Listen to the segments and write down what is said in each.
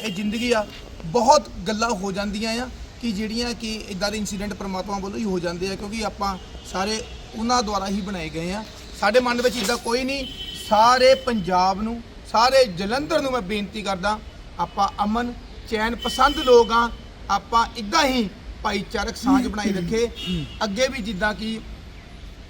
ਇਹ ਜ਼ਿੰਦਗੀ ਆ, ਬਹੁਤ ਗੱਲਾਂ ਹੋ ਜਾਂਦੀਆਂ ਆ ਕਿ ਜਿਹੜੀਆਂ ਕਿ ਇਦਾਂ ਦੇ ਇਨਸੀਡੈਂਟ ਪ੍ਰਮਾਤਮਾ ਵੱਲੋਂ ਹੀ ਹੋ ਜਾਂਦੇ ਆ, ਕਿਉਂਕਿ ਆਪਾਂ ਸਾਰੇ ਉਹਨਾਂ ਦੁਆਰਾ ਹੀ ਬਣਾਏ ਗਏ ਆ। ਸਾਡੇ ਮਨ ਵਿੱਚ ਇਦਾਂ ਕੋਈ ਨਹੀਂ, ਸਾਰੇ ਪੰਜਾਬ ਨੂੰ, ਸਾਰੇ ਜਲੰਧਰ ਨੂੰ ਮੈਂ ਬੇਨਤੀ ਕਰਦਾ, ਆਪਾਂ ਅਮਨ, ਚੈਨ ਪਸੰਦ ਲੋਕ ਆ, ਆਪਾਂ ਇਦਾਂ ਹੀ ਭਾਈਚਾਰਕ ਸਾਂਝ ਬਣਾਈ ਰੱਖੇ। ਅੱਗੇ ਵੀ ਜਿੱਦਾਂ ਕਿ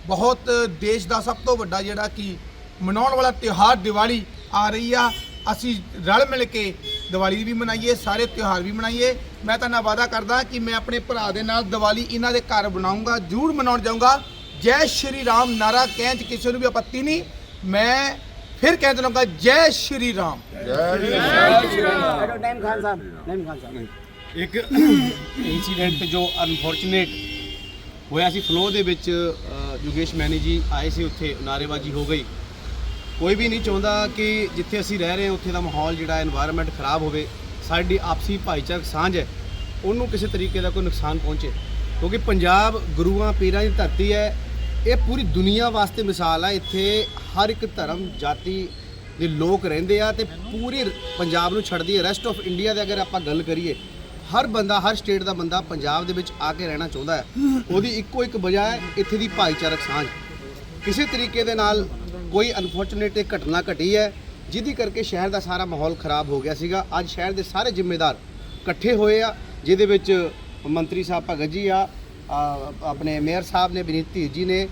ਬਹੁਤ ਦੇਸ਼ ਦਾ ਸਭ ਤੋਂ ਵੱਡਾ ਜਿਹੜਾ ਕਿ ਮਨਾਉਣ ਵਾਲਾ ਤਿਉਹਾਰ ਦੀਵਾਲੀ ਆ ਰਹੀ ਆ, ਅਸੀਂ ਰਲ ਮਿਲ ਕੇ ਦੀਵਾਲੀ ਵੀ ਮਨਾਈਏ ਸਾਰੇ ਤਿਉਹਾਰ ਵੀ ਮਨਾਈਏ। ਮੈਂ ਤਾਂ ਨਾਲ ਵਾਅਦਾ ਕਰਦਾ ਕਿ ਮੈਂ ਆਪਣੇ ਭਰਾ ਦੇ ਨਾਲ ਦੀਵਾਲੀ ਇਹਨਾਂ ਦੇ ਘਰ ਬਣਾਉਂਗਾ ਜ਼ਰੂਰ ਮਨਾਉਣ ਜਾਊਂਗਾ। ਜੈ ਸ਼੍ਰੀ ਰਾਮ ਨਾਰਾ ਕਹਿਣ 'ਚ ਕਿਸੇ ਨੂੰ ਵੀ ਆਪੱਤੀ ਨਹੀਂ। ਮੈਂ ਫਿਰ ਕਹਿ ਦਵਾਂਗਾ ਜੈ ਸ਼੍ਰੀ ਰਾਮ। ਨਈਮ ਖਾਨ ਸਾਹਿਬ ਨਈਮ ਖਾਨ ਸਾਹਿਬ। ਇੱਕ ਇਨਸੀਡੈਂਟ ਜੋ ਅਨਫੋਰਚੂਨੇਟ ਹੋਇਆ ਸੀ ਫਲੋ ਦੇ ਵਿੱਚ ਯੋਗੇਸ਼ ਮੈਨੀ ਜੀ ਆਏ ਸੀ ਉੱਥੇ ਨਾਰੇਬਾਜ਼ੀ ਹੋ ਗਈ। ਕੋਈ ਵੀ ਨਹੀਂ ਚਾਹੁੰਦਾ ਕਿ ਜਿੱਥੇ ਅਸੀਂ ਰਹਿ ਰਹੇ ਹਾਂ, ਉੱਥੇ ਦਾ ਮਾਹੌਲ ਜਿਹੜਾ এনवायरमेंट ਖਰਾਬ ਹੋਵੇ, ਸਾਡੀ ਆਪਸੀ ਭਾਈਚਾਰਕ ਸਾਂਝ ਹੈ, ਉਹਨੂੰ ਕਿਸੇ ਤਰੀਕੇ ਦਾ ਕੋਈ ਨੁਕਸਾਨ ਪਹੁੰਚੇ। ਕਿਉਂਕਿ ਪੰਜਾਬ ਗੁਰੂਆਂ ਪੀਰਾਂ ਦੀ ਧਰਤੀ ਹੈ, ਇਹ ਪੂਰੀ ਦੁਨੀਆ ਵਾਸਤੇ ਮਿਸਾਲ ਹੈ, ਇੱਥੇ ਹਰ ਇੱਕ ਧਰਮ, ਜਾਤੀ ਦੇ ਲੋਕ ਰਹਿੰਦੇ ਆ ਤੇ ਪੂਰੇ ਪੰਜਾਬ ਨੂੰ ਛੱਡਦੀ ਹੈ। ਰੈਸਟ ਆਫ ਇੰਡੀਆ ਦੇ ਅਗਰ ਆਪਾਂ ਗੱਲ ਕਰੀਏ, ਹਰ ਬੰਦਾ, ਹਰ ਸਟੇਟ ਦਾ ਬੰਦਾ ਪੰਜਾਬ ਦੇ ਵਿੱਚ ਆ ਕੇ ਰਹਿਣਾ ਚਾਹੁੰਦਾ ਹੈ। ਉਹਦੀ ਇੱਕੋ ਇੱਕ ਵਜ੍ਹਾ ਹੈ, ਇੱਥੇ ਦੀ ਭਾਈਚਾਰਕ ਸਾਂਝ। ਕਿਸੇ ਤਰੀਕੇ ਦੇ ਨਾਲ ਕੋਈ ਅਨਫੋਰਚੂਨੇਟ ਇਹ ਘਟਨਾ ਘਟੀ ਹੈ ਜਿਹਦੀ ਕਰਕੇ ਸ਼ਹਿਰ ਦਾ ਸਾਰਾ ਮਾਹੌਲ ਖਰਾਬ ਹੋ ਗਿਆ ਸੀਗਾ। ਅੱਜ ਸ਼ਹਿਰ ਦੇ ਸਾਰੇ ਜ਼ਿੰਮੇਦਾਰ ਇਕੱਠੇ ਹੋਏ ਆ ਜਿਹਦੇ ਵਿੱਚ ਮੰਤਰੀ ਸਾਹਿਬ ਭਗਤ ਜੀ ਆ ਆਪਣੇ ਮੇਅਰ ਸਾਹਿਬ ਨੇ ਵਿਨੀਤ ਧੀਰ ਜੀ ਨੇ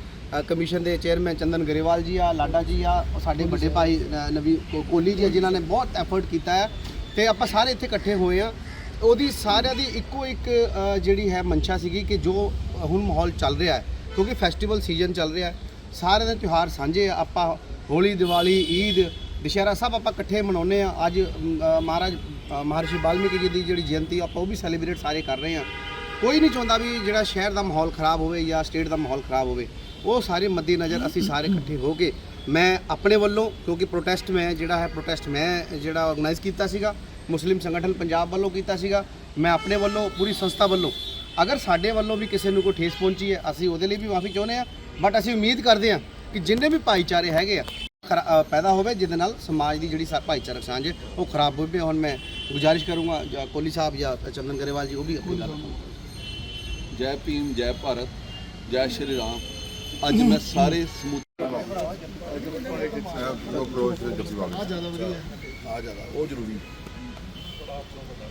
ਕਮਿਸ਼ਨ ਦੇ ਚੇਅਰਮੈਨ ਚੰਦਨ ਗਰੇਵਾਲ ਜੀ ਆ ਲਾਡਾ ਜੀ ਆ ਸਾਡੇ ਵੱਡੇ ਭਾਈ ਨਵੀ ਕੋ- ਕੋਹਲੀ ਜੀ ਜਿਨ੍ਹਾਂ ਨੇ ਬਹੁਤ ਐਫਰਟ ਕੀਤਾ ਹੈ। ਤੇ ਆਪਾਂ ਸਾਰੇ ਇੱਥੇ ਇਕੱਠੇ ਹੋਏ ਆ। ਉਹਦੀ ਸਾਰਿਆਂ ਦੀ ਇੱਕੋ ਇੱਕ ਜਿਹੜੀ ਹੈ ਮਨਸ਼ਾ ਸੀਗੀ ਕਿ ਜੋ ਹੁਣ ਮਾਹੌਲ ਚੱਲ ਰਿਹਾ ਹੈ ਕਿਉਂਕਿ ਫੈਸਟੀਵਲ ਸੀਜ਼ਨ ਚੱਲ ਰਿਹਾ ਹੈ। ਸਾਰਿਆਂ ਦੇ ਤਿਉਹਾਰ ਸਾਂਝੇ ਆ। ਆਪਾਂ ਹੋਲੀ ਦੀਵਾਲੀ ਈਦ ਦੁਸ਼ਹਿਰਾ ਸਭ ਆਪਾਂ ਇਕੱਠੇ ਮਨਾਉਂਦੇ ਆ। ਅੱਜ ਮਹਾਰਾਜ ਅ, ਮਹਰਸ਼ੀ ਵਾਲਮੀਕੀ ਜੀ ਦੀ ਜਿਹੜੀ ਜਯੰਤੀ ਆਪਾਂ ਉਹ ਵੀ ਸੈਲੀਬ੍ਰੇਟ ਸਾਰੇ ਕਰ ਰਹੇ ਆ। ਕੋਈ ਨਹੀਂ ਚਾਹੁੰਦਾ ਵੀ ਜਿਹੜਾ ਸ਼ਹਿਰ ਦਾ ਮਾਹੌਲ ਖਰਾਬ ਹੋਵੇ ਜਾਂ ਸਟੇਟ ਦਾ ਮਾਹੌਲ ਖਰਾਬ ਹੋਵੇ ਉਹ ਸਾਰੇ ਮੱਦੇ ਨਜ਼ਰ ਅਸੀਂ ਸਾਰੇ ਇਕੱਠੇ ਹੋ ਕੇ ਮੈਂ ਆਪਣੇ ਵੱਲੋਂ ਕਿਉਂਕਿ ਪ੍ਰੋਟੈਸਟ ਮੈਂ ਜਿਹੜਾ ਹੈ ਪ੍ਰੋਟੈਸਟ ਮੈਂ ਜਿਹੜਾ ਆਰਗੇਨਾਈਜ਼ ਕੀਤਾ ਸੀਗਾ ਮੁਸਲਿਮ ਸੰਗਠਨ ਪੰਜਾਬ ਵੱਲੋਂ ਕੀਤਾ ਸੀਗਾ ਮੈਂ ਆਪਣੇ ਵੱਲੋਂ ਪੂਰੀ ਸੰਸਥਾ ਵੱਲੋਂ ਅਗਰ ਸਾਡੇ ਵੱਲੋਂ ਵੀ ਕਿਸੇ ਨੂੰ ਕੋਈ ਠੇਸ ਪਹੁੰਚੀ ਹੈ ਅਸੀਂ ਉਹਦੇ ਲਈ ਵੀ ਮਾਫੀ ਚਾਹੁੰਦੇ ਆ ਬਟ ਅਸੀਂ ਉਮੀਦ ਕਰਦੇ ਆ ਕਿ ਜਿੰਨੇ ਵੀ ਭਾਈਚਾਰੇ ਹੈਗੇ ਆ ਪੈਦਾ ਹੋਵੇ ਜਿਹਦੇ ਨਾਲ ਸਮਾਜ ਦੀ ਜਿਹੜੀ ਭਾਈਚਾਰਕ ਸਾਂਝ ਹੈ ਉਹ ਖਰਾਬ ਹੋਵੇ। ਹੁਣ ਮੈਂ ਗੁਜ਼ਾਰਿਸ਼ ਕਰੂੰਗਾ ਜਾਂ ਕੋਹਲੀ ਸਾਹਿਬ ਜਾਂ ਚੰਦਨ ਗਰੇਵਾਲ ਜੀ ਉਹ ਵੀ ਆਪਣੀ ਗੱਲ। ਜੈ ਭੀਮ ਜੈ ਭਾਰਤ ਜੈ ਸ਼੍ਰੀ ਰਾਮ। ਅੱਜ ਮੈਂ ਸਾਰੇ ਸਮੂਹ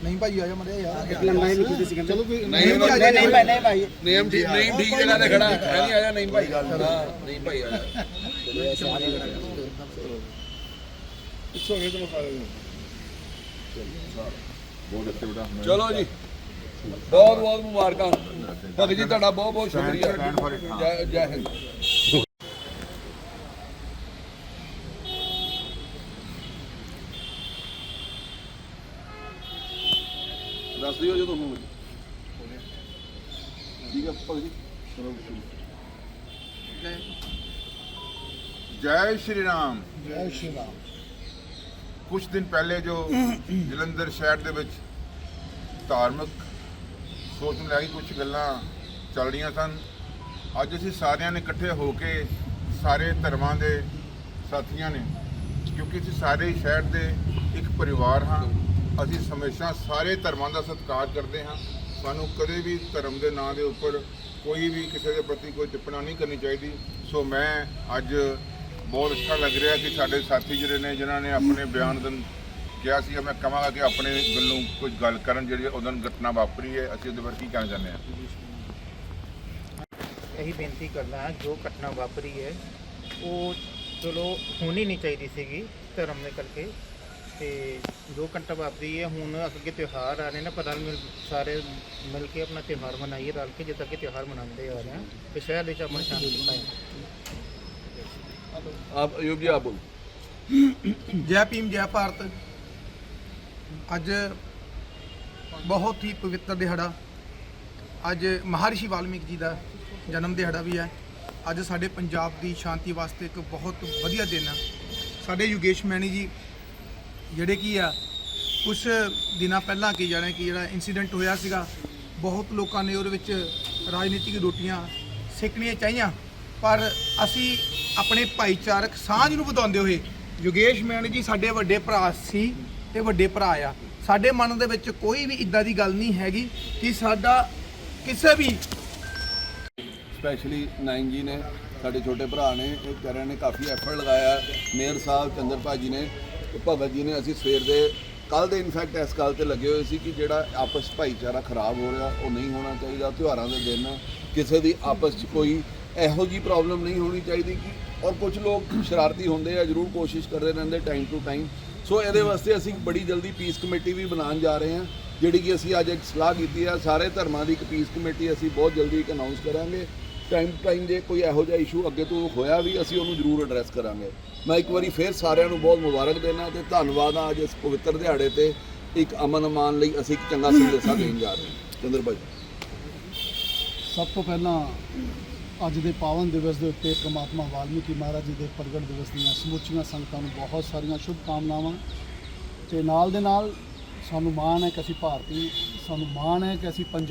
ਨਹੀਂ ਭਾਈ ਆ ਜਾ ਮੜਿਆ ਯਾਰ। ਲੰਬਾਈ ਵੀ ਕੀਤੀ ਸੀ ਕਹਿੰਦੇ ਚਲੋ ਨਹੀਂ ਨਹੀਂ ਭਾਈ ਨਹੀਂ ਭਾਈ ਨਹੀਂ ਭਾਈ। ਨੇਮ ਠੀਕ ਨਹੀਂ ਠੀਕ ਜਗ੍ਹਾ ਤੇ ਖੜਾ ਹੈ ਨਹੀਂ ਆਇਆ ਨਹੀਂ ਭਾਈ। ਹਾਂ ਨਹੀਂ ਭਾਈ ਆਇਆ ਚਲੋ ਜੀ। ਬਹੁਤ ਬਹੁਤ ਮੁਬਾਰਕਾਂ। ਭਗਤ ਜੀ ਤੁਹਾਡਾ ਬਹੁਤ ਬਹੁਤ ਸ਼ੁਕਰੀਆ ਜੈ ਜੈ ਹਿੰਦ। ਦੱਸ ਦਿਓ ਜਦੋਂ ਹੋਵੇ ਠੀਕ ਹੈ ਭਗਤ ਜੀ? ਚਲੋ ਜੈ। ਸ਼੍ਰੀ ਰਾਮ ਜੈ ਸ਼੍ਰੀ ਰਾਮ ਕੁਝ ਦਿਨ ਪਹਿਲੇ ਜੋ ਜਲੰਧਰ ਸ਼ਹਿਰ ਦੇ ਵਿੱਚ ਧਾਰਮਿਕ ਸੋਚ ਨੂੰ ਲੈ ਕੇ ਕੁਝ ਗੱਲਾਂ ਚੱਲ ਰਹੀਆਂ ਸਨ। ਅੱਜ ਅਸੀਂ ਸਾਰਿਆਂ ਨੇ ਇਕੱਠੇ ਹੋ ਕੇ ਸਾਰੇ ਧਰਮਾਂ ਦੇ ਸਾਥੀਆਂ ਨੇ ਕਿਉਂਕਿ ਅਸੀਂ ਸਾਰੇ ਹੀ ਸ਼ਹਿਰ ਦੇ ਇੱਕ ਪਰਿਵਾਰ ਹਾਂ। ਅਸੀਂ ਹਮੇਸ਼ਾ ਸਾਰੇ ਧਰਮਾਂ ਦਾ ਸਤਿਕਾਰ ਕਰਦੇ ਹਾਂ। ਸਾਨੂੰ ਕਦੇ ਵੀ ਧਰਮ ਦੇ ਨਾਂ ਦੇ ਉੱਪਰ ਕੋਈ ਵੀ ਕਿਸੇ ਦੇ ਪ੍ਰਤੀ ਕੋਈ ਟਿੱਪਣਾ ਨਹੀਂ ਕਰਨੀ ਚਾਹੀਦੀ। ਸੋ ਮੈਂ ਅੱਜ ਬਹੁਤ ਅੱਛਾ ਲੱਗ ਰਿਹਾ ਕਿ ਸਾਡੇ ਸਾਥੀ ਜਿਹੜੇ ਨੇ, ਜਿਨ੍ਹਾਂ ਨੇ ਆਪਣੇ ਬਿਆਨ ਦਿਨ ਕਿਹਾ ਸੀ ਮੈਂ ਕਹਾਂਗਾ ਕਿ ਆਪਣੇ ਵੱਲੋਂ ਕੁਝ ਗੱਲ ਕਰਨ ਜਿਹੜੀ ਉਦੋਂ ਘਟਨਾ ਵਾਪਰੀ ਹੈ। ਅਸੀਂ ਉਹਦੇ ਬਾਰੇ ਕੀ ਕਹਿਣਾ ਚਾਹੁੰਦੇ ਹਾਂ? ਇਹੀ ਬੇਨਤੀ ਕਰਦਾ ਜੋ ਘਟਨਾ ਵਾਪਰੀ ਹੈ, ਉਹ ਚਲੋ ਹੋਣੀ ਨਹੀਂ ਚਾਹੀਦੀ ਸੀਗੀ ਧਰਮ ਦੇ ਕਰਕੇ। ਤੇ ਜੋ ਘਟਨਾ ਵਾਪਰੀ ਹੈ ਹੁਣ ਅੱਗੇ ਤਿਉਹਾਰ ਆ ਰਹੇ ਨੇ ਪਤਾ ਮਿਲ ਸਾਰੇ ਮਿਲ ਕੇ ਆਪਣਾ ਤਿਉਹਾਰ ਮਨਾਈਏ ਰਲ ਕੇ ਜਿੱਦਾਂ ਕਿ ਤਿਉਹਾਰ ਮਨਾਉਂਦੇ ਆ ਰਹੇ ਹਾਂ ਤੇ ਸ਼ਹਿਰ ਦੇ ਵਿੱਚ ਆਪਣਾ ਸ਼ਾਂਤੀ ਕਾਇਮ ਆਪ ਅਯੂਬ ਜੀ ਆਪ ਬੋਲੋ। ਜੈ ਭੀਮ ਜੈ ਭਾਰਤ। ਅੱਜ ਬਹੁਤ ਹੀ ਪਵਿੱਤਰ ਦਿਹਾੜਾ ਅੱਜ ਮਹਰਸ਼ੀ ਵਾਲਮੀਕ ਜੀ ਦਾ ਜਨਮ ਦਿਹਾੜਾ ਵੀ ਹੈ। ਅੱਜ ਸਾਡੇ ਪੰਜਾਬ ਦੀ ਸ਼ਾਂਤੀ ਵਾਸਤੇ ਇੱਕ ਬਹੁਤ ਵਧੀਆ ਦਿਨ ਹੈ ਸਾਡੇ ਯੋਗੇਸ਼ ਮੈਣੀ ਜੀ ਜਿਹੜੇ ਕੀ ਆ ਕੁਝ ਦਿਨਾਂ ਪਹਿਲਾਂ ਕੀ ਜਾਣੇ ਕਿ ਜਿਹੜਾ ਇਨਸੀਡੈਂਟ ਹੋਇਆ ਸੀਗਾ, ਬਹੁਤ ਲੋਕਾਂ ਨੇ ਉਹਦੇ ਵਿੱਚ ਰਾਜਨੀਤਿਕ ਰੋਟੀਆਂ ਸੇਕਣੀਆਂ ਚਾਹੀਆਂ। ਪਰ ਅਸੀਂ ਆਪਣੇ ਭਾਈਚਾਰਕ ਸਾਂਝ ਨੂੰ ਵਧਾਉਂਦੇ ਹੋਏ ਯੋਗੇਸ਼ ਮੈਣ ਜੀ ਸਾਡੇ ਵੱਡੇ ਭਰਾ ਸੀ ਤੇ ਵੱਡੇ ਭਰਾ ਆ। ਸਾਡੇ ਮਨ ਦੇ ਵਿੱਚ ਕੋਈ ਵੀ ਇਦਾਂ ਦੀ ਗੱਲ ਨਹੀਂ ਹੈਗੀ ਕਿ ਸਾਡਾ ਕਿਸੇ ਵੀ ਸਪੈਸ਼ਲੀ ਨਾਇਨ ਜੀ ਨੇ, ਸਾਡੇ ਛੋਟੇ ਭਰਾ ਨੇ, ਇਹ ਕਰਨ ਨੇ ਕਾਫੀ ਐਫਰਟ ਲਗਾਇਆ। ਮੇਅਰ ਸਾਹਿਬ, ਚੰਦਰ ਭਾਜੀ ਨੇ ਭਗਤ ਜੀ ਨੇ ਅਸੀਂ ਸਵੇਰ ਦੇ ਕੱਲ ਦੇ ਇਨਫੈਕਟ ਇਸ ਗੱਲ ਤੇ ਲੱਗੇ ਹੋਏ ਸੀ ਕਿ ਜਿਹੜਾ ਆਪਸ 'ਚ ਭਾਈਚਾਰਾ ਖਰਾਬ ਹੋ ਰਿਹਾ, ਉਹ ਨਹੀਂ ਹੋਣਾ ਚਾਹੀਦਾ ਤਿਉਹਾਰਾਂ ਦੇ ਦਿਨ। ਕਿਸੇ ਦੀ ਆਪਸ 'ਚ ਕੋਈ ਇਹੋ ਜੀ ਪ੍ਰੋਬਲਮ ਨਹੀਂ ਹੋਣੀ ਚਾਹੀਦੀ ਕਿ, ਔਰ ਕੁਝ ਲੋਕ ਸ਼ਰਾਰਤੀ ਹੁੰਦੇ ਆ, ਜ਼ਰੂਰ ਕੋਸ਼ਿਸ਼ ਕਰਦੇ ਰਹਿੰਦੇ ਟਾਈਮ ਟੂ ਟਾਈਮ ਸੋ ਇਹਦੇ ਵਾਸਤੇ ਅਸੀਂ ਬੜੀ ਜਲਦੀ ਪੀਸ ਕਮੇਟੀ ਵੀ ਬਣਾਉਣ ਜਾ ਰਹੇ ਹਾਂ, ਜਿਹੜੀ ਕਿ ਅਸੀਂ ਅੱਜ ਇੱਕ ਸਲਾਹ ਕੀਤੀ ਆ, ਸਾਰੇ ਧਰਮਾਂ ਦੀ ਇੱਕ ਪੀਸ ਕਮੇਟੀ ਅਸੀਂ ਬਹੁਤ ਜਲਦੀ ਇੱਕ ਅਨਾਉਂਸ ਕਰਾਂਗੇ। ਟਾਈਮ ਟੂ ਟਾਈਮ ਜੇ ਕੋਈ ਇਹੋ ਜਿਹਾ ਇਸ਼ੂ ਅੱਗੇ ਤੋਂ ਹੋਇਆ ਵੀ ਅਸੀਂ ਉਹਨੂੰ ਜ਼ਰੂਰ ਐਡਰੈਸ ਕਰਾਂਗੇ। ਮੈਂ ਇੱਕ ਵਾਰੀ ਫੇਰ ਸਾਰਿਆਂ ਨੂੰ ਬਹੁਤ ਮੁਬਾਰਕ ਦੇਣਾ ਤੇ ਧੰਨਵਾਦ ਆ ਅੱਜ ਇਸ ਪਵਿੱਤਰ ਦਿਹਾੜੇ ਤੇ ਇੱਕ ਅਮਨ ਅਮਾਨ ਲਈ ਅਸੀਂ ਇੱਕ ਚੰਗਾ ਸੰਦੇਸ਼ਾ ਦੇਣ ਜਾ ਰਹੇ ਹਾਂ। ਚੰਦਰ ਭਾਈ। ਸਭ ਤੋਂ ਪਹਿਲਾਂ ਅੱਜ ਦੇ ਪਾਵਨ ਦਿਵਸ ਦੇ ਉੱਤੇ ਪ੍ਰਮਾਤਮਾ ਵਾਲਮੀਕੀ ਮਹਾਰਾਜ ਜੀ ਦੇ ਪ੍ਰਗਟ ਦਿਵਸ ਦੀਆਂ ਸਮੁੱਚੀਆਂ ਸੰਗਤਾਂ ਨੂੰ ਬਹੁਤ ਸਾਰੀਆਂ ਸ਼ੁਭ ਕਾਮਨਾਵਾਂ ਤੇ ਨਾਲ ਦੇ ਨਾਲ ਸਾਨੂੰ ਮਾਣ ਹੈ ਕਿ ਅਸੀਂ ਭਾਰਤੀ ਸਾਨੂੰ ਮਾਣ ਹੈ ਕਿ ਅਸੀਂ ਪੰਜਾਬ